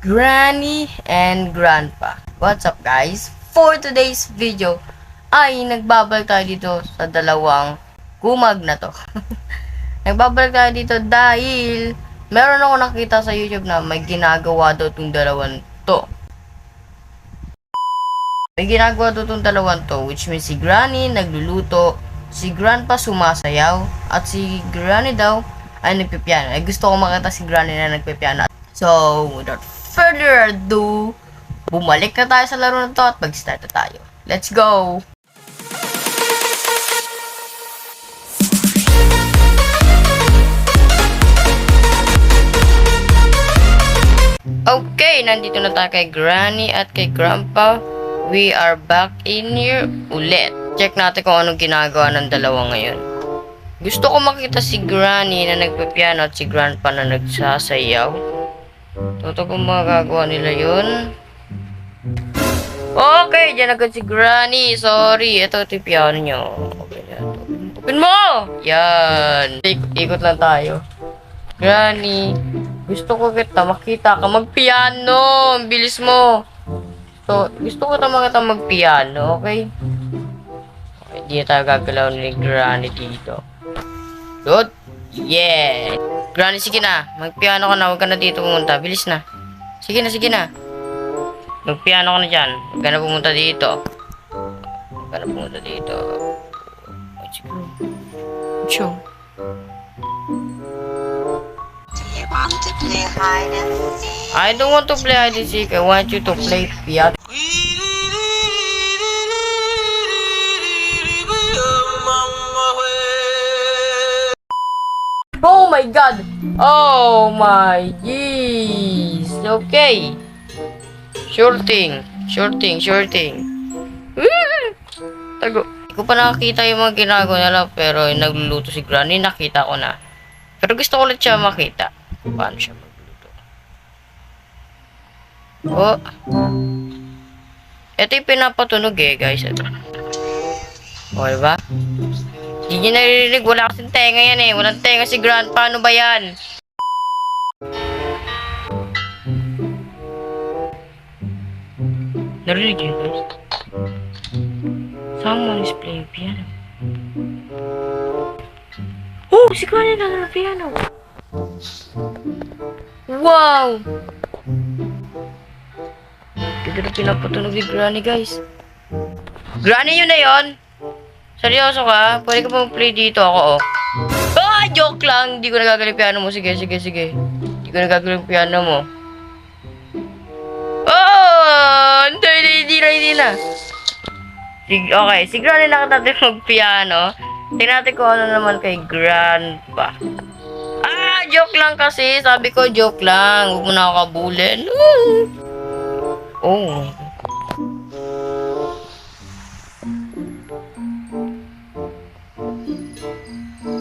Granny and Grandpa. What's up guys? For today's video ay nagbabalik tayo dito sa dalawang kumag na to. nagbabalik tayo dito dahil meron ako nakita sa YouTube na may ginagawa daw tong dalawang to. May ginagawa daw tong dalawang to which means si Granny nagluluto, si Grandpa sumasayaw, at si Granny daw ay nagpipiano. Ay gusto ko makita si Granny na nagpipiano. So, without further ado, bumalik na tayo sa laro na to at mag-start na tayo. Let's go! Okay, nandito na tayo kay Granny at kay Grandpa. We are back in here ulit. Check natin kung anong ginagawa ng dalawa ngayon. Gusto ko makita si Granny na nagpipiano at si Grandpa na nagsasayaw. Toto kung magagawa nila yun. Okay, dyan agad si Granny. Sorry, ito ito yung piano nyo. Okay ito. Open mo! Yan. Ik- ikot lang tayo. Granny, gusto ko kita makita ka magpiano. Ang bilis mo. So, gusto ko ta makita magpiano, okay? Okay, na tayo gagalaw ni Granny dito. Good? Yeah! Granny, sige na. Magpiano ka na. Huwag ka na dito pumunta. Bilis na. Sige na, sige na. Magpiano ka na dyan. Huwag ka na pumunta dito. Huwag ka na pumunta dito. And seek? I don't want to play hide and seek. I want you to play piano. My god! Oh my jeez! Okay. Sure thing. Sure thing, sure thing. Tago. Hindi ko pa nakakita yung mga ginagawa nila pero yung nagluluto si Granny nakita ko na. Pero gusto ko ulit siya makita. Paano siya magluluto. Oh. Ito yung pinapatunog eh guys. Ito. O diba? Hindi niyo naririnig. Wala kasing tenga yan eh. Walang tenga si Grandpa. Ano ba yan? Narinig niyo guys? Someone is playing piano. Oh! Si Granny na ng piano. Wow! Ganda na pinapatunog ni Granny guys. Granny yun na yun? Seryoso ka? Pwede ka pa mag-play dito ako, oh. Ah! Joke lang! Hindi ko nagagaling piano mo. Sige, sige, sige. Hindi ko nagagaling piano mo. Oh! Hindi, hindi, hindi na, hindi na. Sige, okay, si Granny lang natin mag-piano. Tingnan natin kung ano naman kay Grandpa. Ah! Joke lang kasi. Sabi ko, joke lang. Huwag mo na ako kabulin. Woo! Oh.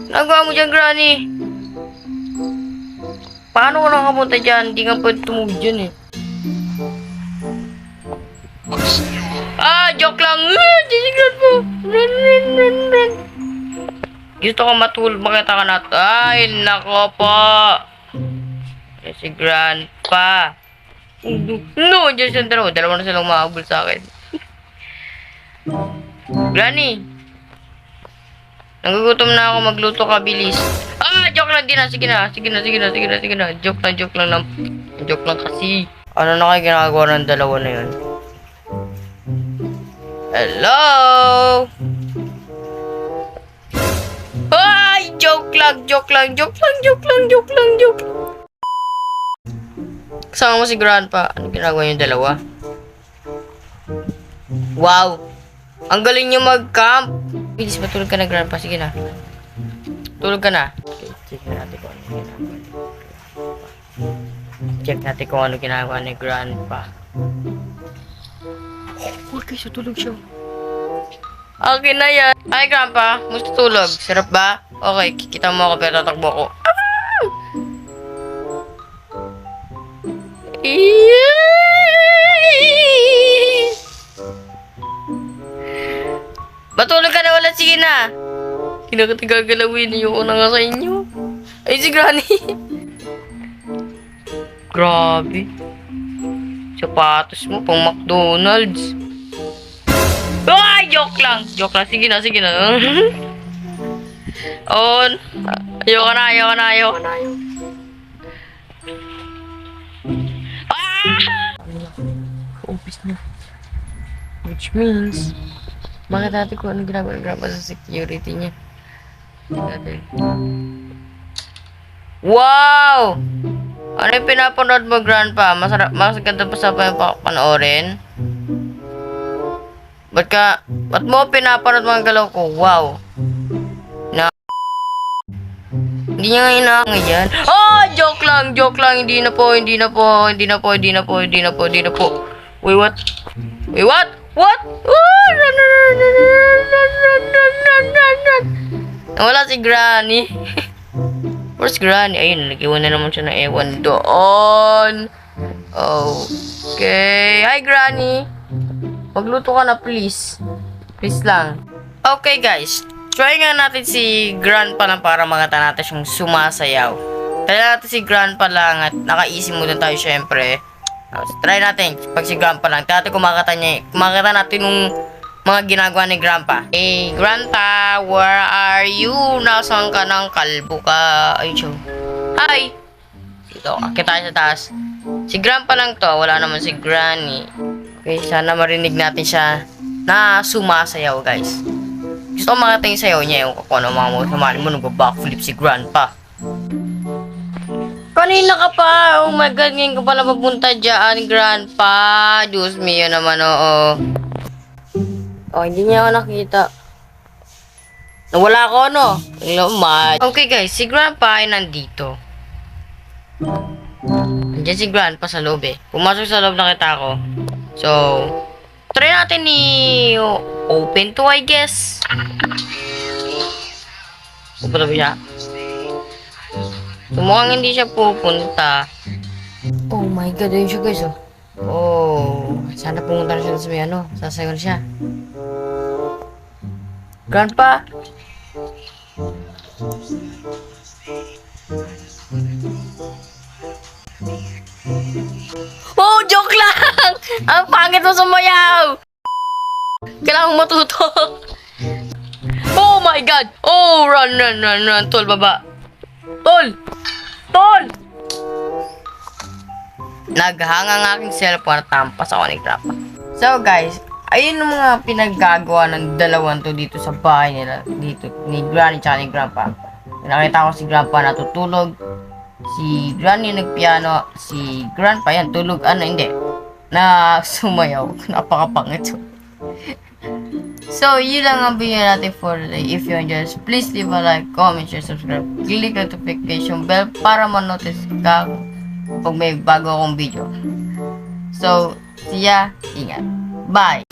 Nagawa mo dyan, Granny. Paano ko nakapunta dyan? Hindi nga pwede tumugod dyan eh. Ah, joke lang. Ah, Disigrad mo. Run, run, run, run. Gusto ko matulog. Makita ka na. Ay, nako po. Eh, Si Grandpa. No, dyan siya dalawa. Dalawa na silang mahabol sa akin. Granny. Nagugutom na ako magluto ka, bilis. Ah, joke lang din na. Sige na, sige na, sige na, sige na, sige na. Joke lang, joke lang lang. Joke lang kasi. Ano na kayo ginagawa ng dalawa na yun? Hello? Ay, joke lang, joke lang, joke lang, joke lang, joke lang, joke lang. Kasama mo si Grandpa. Ano ginagawa yung dalawa? Wow! Ang galing niyo mag-camp! Bilis, matulog ka na, Grandpa. Sige na. Tulog ka na. Okay, check natin kung ano ginagawa ni Check natin kung ano ginagawa ni Grandpa. Oh, guys, tulog siya. Okay na yan. Ay, Grandpa. Musta tulog? Sarap ba? Okay, kikita mo ako pero tatakbo ko. Yay! Kinakatigagalawin niyo ko na nga sa inyo. Ay, si Granny. Grabe. Sapatos mo pang McDonald's. Ay, joke lang. Joke lang. Sige na, sige na. On. Ayoko na, ayoko na, ayoko na. Ayoko. Ah! Umpis na. Which means, bakit natin kung ano ginagawa ng grandpa sa security niya? Wow! Ano yung pinapanood mo, grandpa? Masarap, mas ganda pa sa pa panoorin? Ba't ka, ba't mo pinapanood mga galaw ko? Wow! Na, hindi niya nga inaangay yan. Oh, joke lang, joke lang. Hindi na po, hindi na po, hindi na po, hindi na po, hindi na po, hindi na po. Wait, what? Wait, what? What? Oh, run, run, run, run, run, run, run, run, run, run, Nawala si Granny. Where's Granny? Ayun, nag-iwan na naman siya ng ewan doon. Okay. Hi, Granny. Magluto ka na, please. Please lang. Okay, guys. Try nga natin si Grandpa lang para makita natin siyang sumasayaw. Try natin si Grandpa lang at naka-easy muna tayo syempre. Try natin pag si Grandpa lang. Dati kumakata niya, kumakata natin nung mga ginagawa ni Grandpa. Hey, Grandpa, where are you? Nasaan ka ng kalbo ka? Ay, Joe. Hi! Dito, akit sa taas. Si Grandpa lang to, wala naman si Granny. Okay, sana marinig natin siya na sumasayaw, guys. Gusto ko makita yung sayaw niya, yung kung ano mga sumali mo, nag-backflip si Grandpa. Kanina ka pa, oh my god, ngayon ka pala mapunta dyan, Grandpa. Diyos mio naman, oo. Oh, hindi niya ako nakita. Nawala ako, no? Lumad. Okay, guys, si Grandpa ay nandito. Nandiyan si Grandpa sa loob, eh. Pumasok sa loob nakita ko. So, try natin ni open to, I guess. Pupunta ba siya? So, mukhang hindi siya pupunta. Oh my god, ayun siya guys, oh. Oh, sana pumunta na siya sa may ano, sasayaw na siya. Grandpa? Oh, joke lang! Ang pangit mo sumayaw! Kailangan matuto. oh my god! Oh, run, run, run, run. Tol, baba. Tol! Tol! Naghang ang aking cellphone at tampas ako ni Grandpa. So guys, ayun ang mga pinaggagawa ng dalawang to dito sa bahay nila. Dito, ni Granny tsaka ni Grandpa. Nakita ko si Grandpa natutulog. Si Granny nagpiano. Si Grandpa yan, tulog. Ano, hindi. Na sumayaw. Napakapangit. So, yun lang ang video natin for today. If you enjoyed, please leave a like, comment, share, subscribe. Click the notification bell para ma-notice ka pag may bago akong video. So, siya, ingat. Bye!